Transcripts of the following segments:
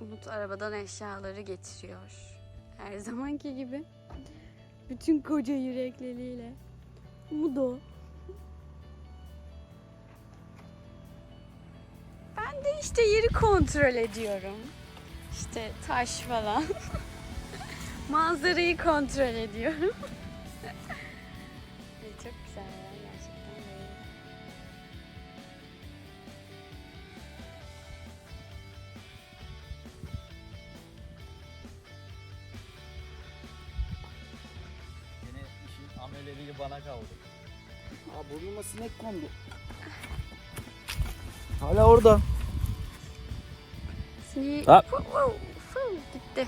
Umut arabadan eşyaları getiriyor. Her zamanki gibi. Bütün koca yürekleriyle. Umut o. Ben de işte yeri kontrol ediyorum. İşte taş falan. Manzarayı kontrol ediyorum. Çok güzel ya işin ameleleri bana kaldı. Aa burnuma sinek kondu. Hala orada. Sineği Ha. Fu- fu- fu, gitti.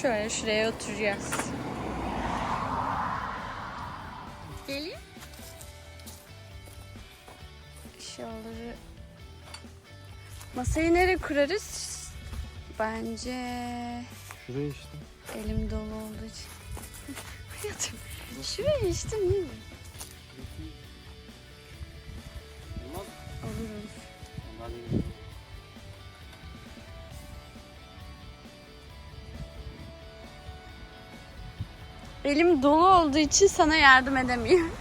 Şöyle şuraya oturacağız. Gelin. Eşyaları Masayı nereye kurarız? Bence Şuraya işte. Elim dolu olduğu için. Hayatım şuraya? Olmaz. Olur olur. Onlar benim. Elim dolu olduğu için sana yardım edemiyorum.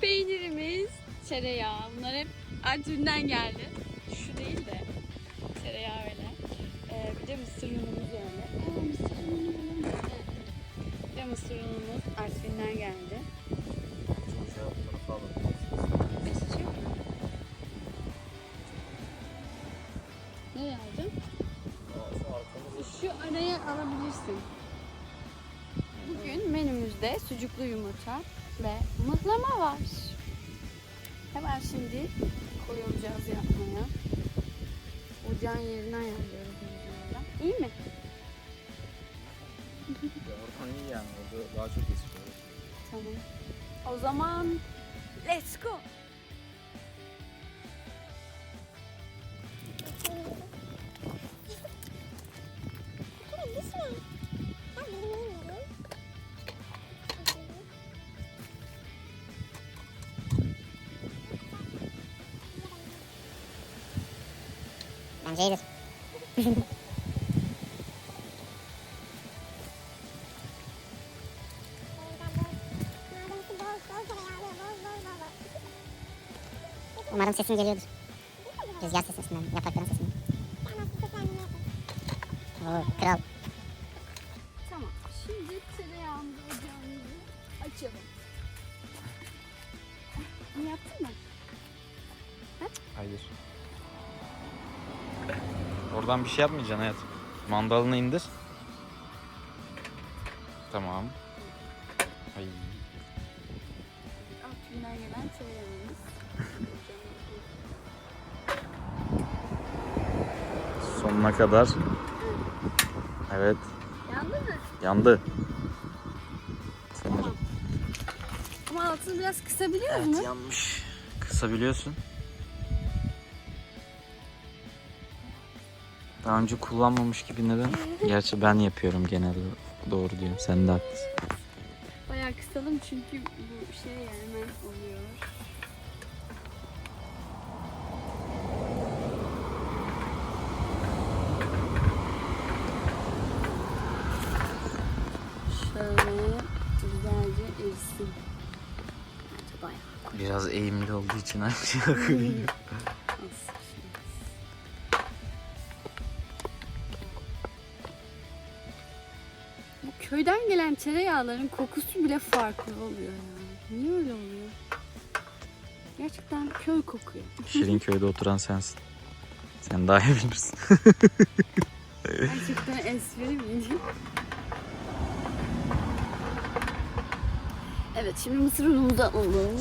Peynirimiz, tereyağı. Bunlar hep Artvin'den geldi. Şu değil de tereyağı öyle. Ee, bir de mısır unumuz öyle. Aa, mısır unu bulalım. Evet. Bir de mısır unumuz Artvin'den geldi. Nereye alacağım? Şu araya alabilirsin. Bugün menümüzde sucuklu yumurta ve mıhlama var. Hemen şimdi koyulacağız yapmaya. Ocağın ayarlıyoruz mıhlamadan. İyi mi? Oradan iyi yani. Orada daha çok eskiyor. Tamam. O zaman let's go. İyidir. Umarım sesim geliyordur. Rüzgar sesinden, yaprakların sesinden. Oo, kral. Tamam. Şimdi tereyağımızı ocağımızı açalım. Oradan bir şey yapmayacaksın hayat. Mandalını indir. Tamam. Ay. Artvin'den gelen tereyağımız. Sonuna kadar. Evet. Yandı mı? Yandı. Tamam. Ama altını biraz kısabiliyor mu? Evet yanmış. Kısabiliyorsun. Daha önce kullanmamış gibi neden? Gerçi ben yapıyorum genelde. Doğru diyorum. Sen de haklısın. Bayağı kısalım çünkü bu şey yani hemen oluyor. Şöyle güzelce erisin. Bence bayağı Biraz eğimli olduğu için her Köyden gelen tereyağların kokusu bile farklı oluyor ya. Niye öyle oluyor? Gerçekten köy kokuyor. Şirinköy'de oturan sensin. Sen daha iyi bilirsin. Gerçekten espri miydi? Evet şimdi mısır unumuzu alalım.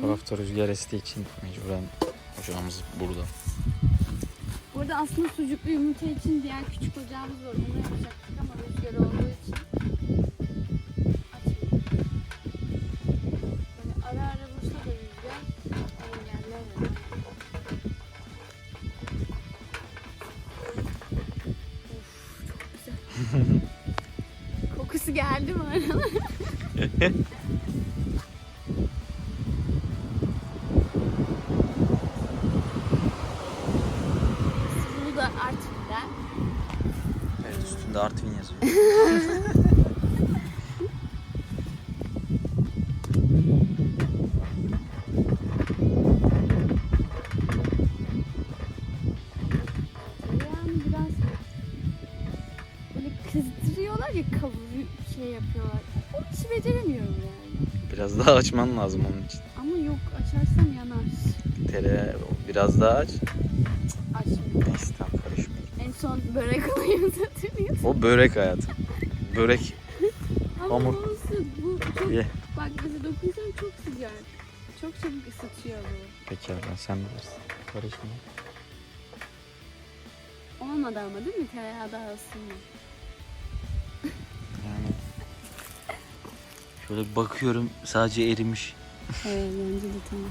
Tarafta rüzgar estiği için mecburen ocağımız burada. Burada aslında sucuklu yumurta için diğer küçük ocağımız var. Onu yapacaktık ama rüzgar olduğu Üstünde Artvin yazıyor. Yani biraz böyle kızdırıyorlar ya kavuruyor şey yapıyorlar. Onu hiç beceremiyorum yani. Biraz daha açman lazım onun için. Ama yok açarsam yanar. Tereyağı biraz daha aç. Son börek olayımı hatırlıyorsun. O börek hayatım. Börek. Ama Hamur. olsun. Bu çok, Ye. bak mesela dokunsan çok sıcak. Çok çabuk ısıtıyor bu. Pekala sen bilirsin. Karışmıyor. Olmadı ama değil mi tereyağı daha ısınma. Yani şöyle bakıyorum sadece erimiş. Evet bence de tamam.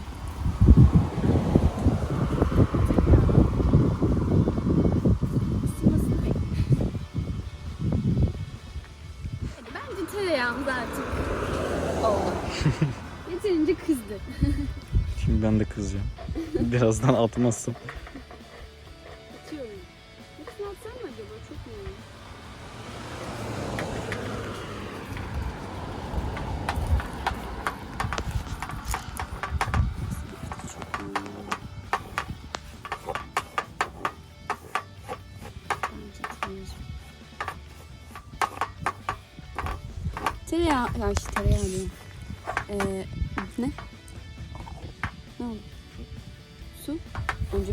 Oldu. Yeterince kızdı. Şimdi ben de kızacağım. Birazdan atmazsam.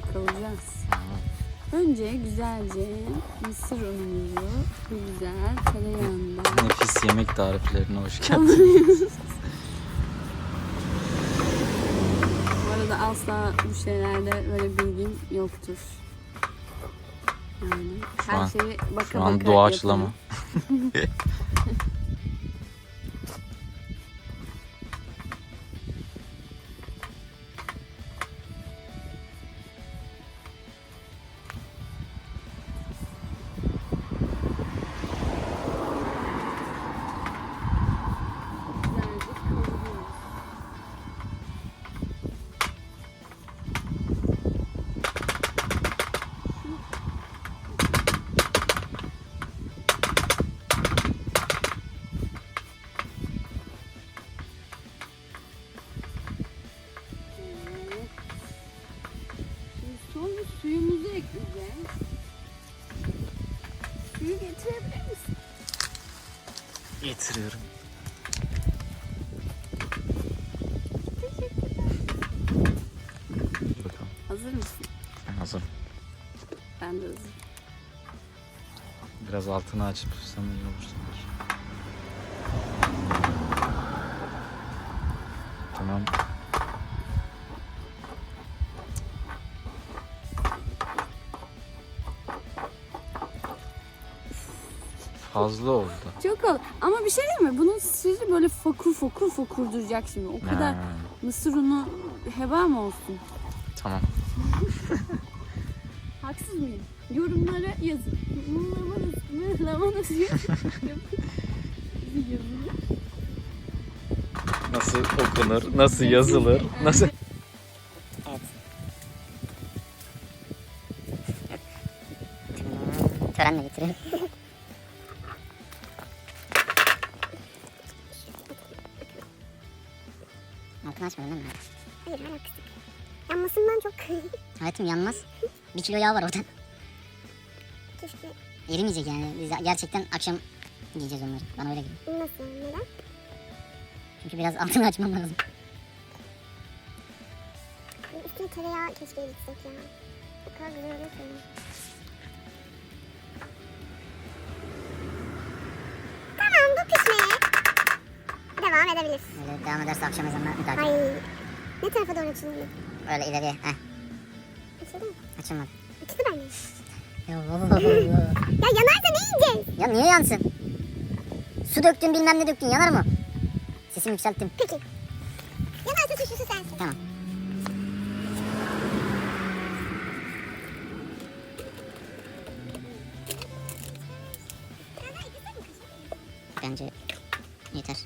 Önce kavuracağız. Önce güzelce mısır unumuzu güzel tereyağında Nefis yemek tariflerine hoş kavuruyoruz. Bu arada asla bu şeylerde böyle bilgim yoktur. Yani her an- şeyi baka Şu an baka doğaçlama. yapıyorum. Hazır mısın? Ben hazırım. Ben de hazırım. Biraz altını açıp sen iyi olur sanki. Tamam. Fazla oldu. Çok ol. Ama bir şey değil mi? Bunun sırrı böyle fokur fokur fokur duracak şimdi. O kadar Ha, mısır unu heba mı olsun? tamam. Haksız mıyım? Yorumlara yazın. Lamanası yazın. Nasıl okunur? Nasıl yazılır? Nasıl? Bir kilo yağ var orada. keşke Erimeyecek yani. Biz gerçekten akşam yiyeceğiz onları. Bana öyle geliyor. nasıl neden? Çünkü biraz altını açmam lazım. Üstüne tereyağı keşke eritsek ya. O kadar güzel olur ki. Tamam bu pişmeye. Devam edebiliriz. Öyle devam ederse akşam ezanına daha. Ay. Ne tarafa doğru açılıyor? Öyle ileriye. Heh. Açıldı mı? Açılmadı. Açıldı bence. Ya Ya yanarsa ne yiyeceğiz? Ya niye yansın? Su döktün bilmem ne döktün yanar mı? Sesimi yükselttim. Peki. Yanarsa suçlusu sensin. Tamam. Bence yeter.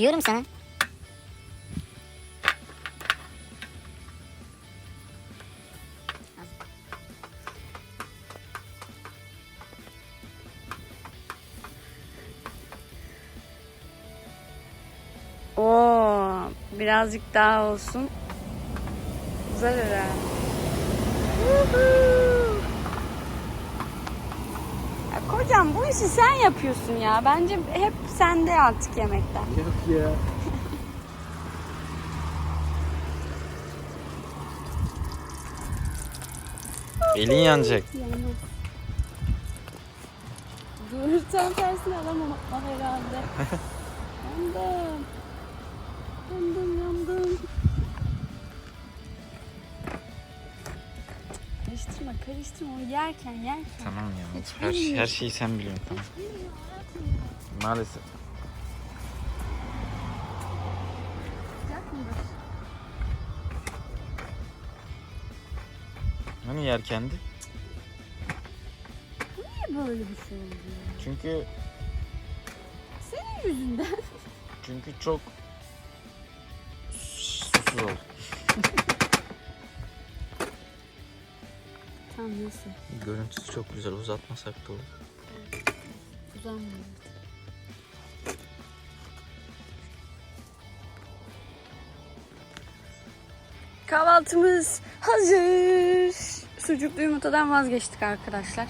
Diyorum sana? Oo, birazcık daha olsun. Güzel herhalde. Ya kocam bu işi sen yapıyorsun ya. Bence hep sende artık yemekler. Yok ya. Elin yanacak. Yanmaz. Dur tam tersini alamam herhalde. yandım. Yandım yandım. Karıştırma karıştırma o yerken yerken. Tamam ya. Hiç Her, bilmiyorum. her şeyi sen biliyorsun. Tamam. Mıdır? Hani yerkendi? Niye böyle bir şey oldu? Çünkü Senin yüzünden. çünkü çok susuz oldu. Tam nasıl? Görüntüsü çok güzel. Uzatmasak da olur. Uzanmıyor. Kahvaltımız hazır. Sucuklu yumurtadan vazgeçtik arkadaşlar.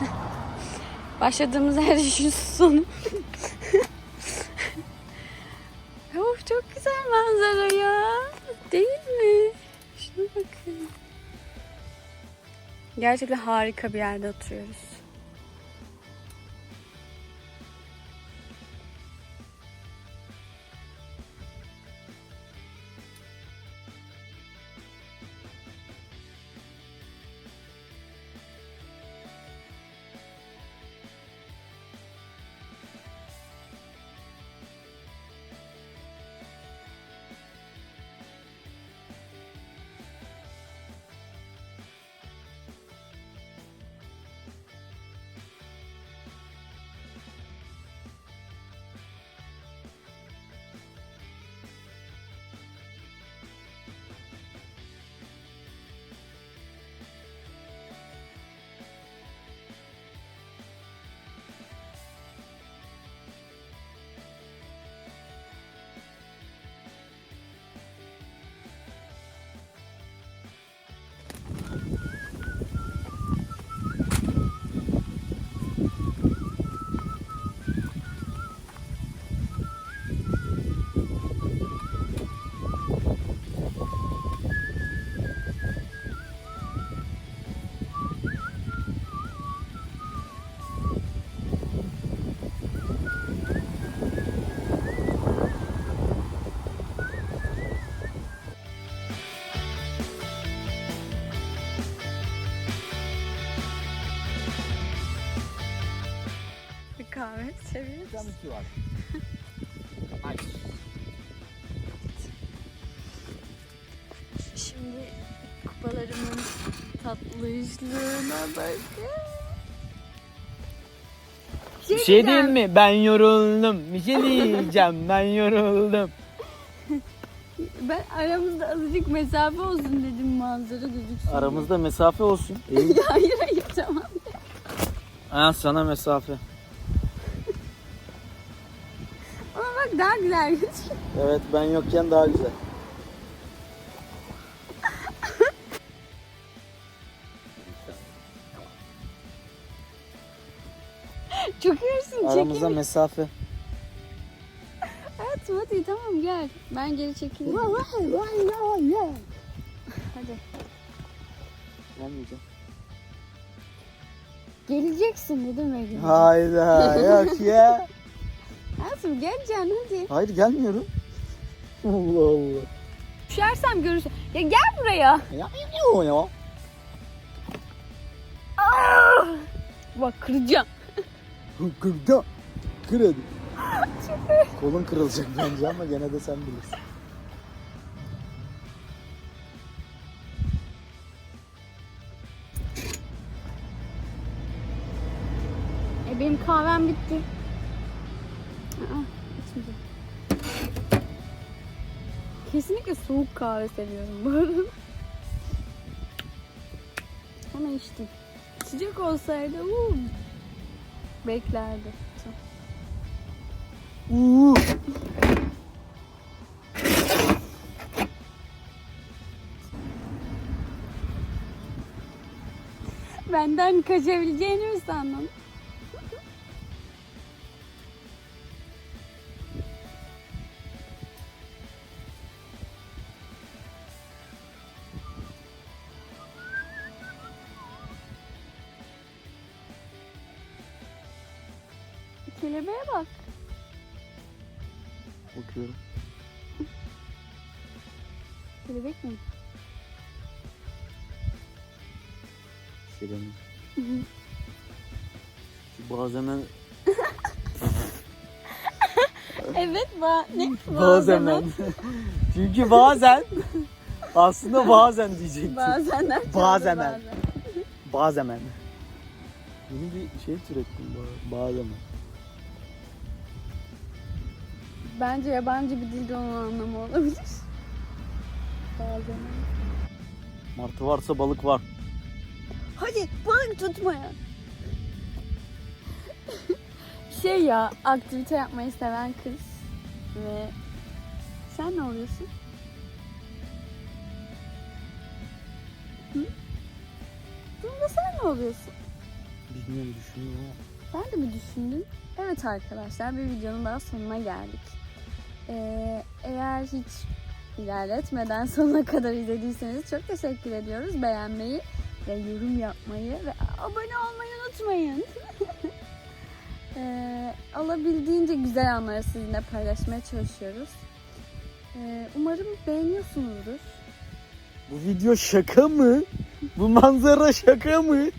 Başladığımız her işin sonu. of çok güzel manzara ya. Değil mi? Şuna bakın. Gerçekten harika bir yerde oturuyoruz. Akşam iki var. Nice. Şimdi kupalarımın tatlışlığına bakın. Bir şey diyeyim mi? Ben yoruldum. Bir şey diyeceğim. Ben yoruldum. Ben aramızda azıcık mesafe olsun dedim manzara gözüksün. Aramızda mesafe olsun. hayır hayır tamam. Ha sana mesafe. Bak daha güzel gözüküyor. Evet ben yokken daha güzel. Çok iyisin Aramızda çekin. mesafe. Hayatım hadi tamam gel. Ben geri çekilirim. Hadi. Gelmeyeceğim. Geleceksin dedim Ege. Hayda yok ya. Hayatım geleceksin hadi. Hayır gelmiyorum. Allah Allah. Düşersem görürsün. Ya gel buraya. Ya ne ya? Bak kıracağım. Kırda. Kır hadi. Kolun kırılacak bence ama gene de sen bilirsin. E benim kahvem bitti. Kesinlikle soğuk kahve seviyorum bu arada. Ama içtim. Sıcak olsaydı uu, beklerdi. Uuu. Benden kaçabileceğini mi sandın? Kelebeğe bak. Bakıyorum. Kelebek mi? Şirin. Bazen Evet ba ne? bazen Çünkü bazen aslında bazen diyecektim. Bazen Bazen. bazen. Yeni bir şey türettim ba- bazen. Bence yabancı bir dilde onun anlamı olabilir. Bazen. Martı varsa balık var. Hadi balık tutmaya. şey ya aktivite yapmayı seven kız ve sen ne oluyorsun? Hı? Bunda sen ne oluyorsun? Bilmiyorum düşünüyorum ama. Ben de mi düşündüm? Evet arkadaşlar bir videonun daha sonuna geldik. Ee, eğer hiç ilerletmeden sonuna kadar izlediyseniz çok teşekkür ediyoruz. Beğenmeyi ve yorum yapmayı ve abone olmayı unutmayın. Ee, alabildiğince güzel anları sizinle paylaşmaya çalışıyoruz. Ee, umarım beğeniyorsunuzdur. Bu video şaka mı? Bu manzara şaka mı?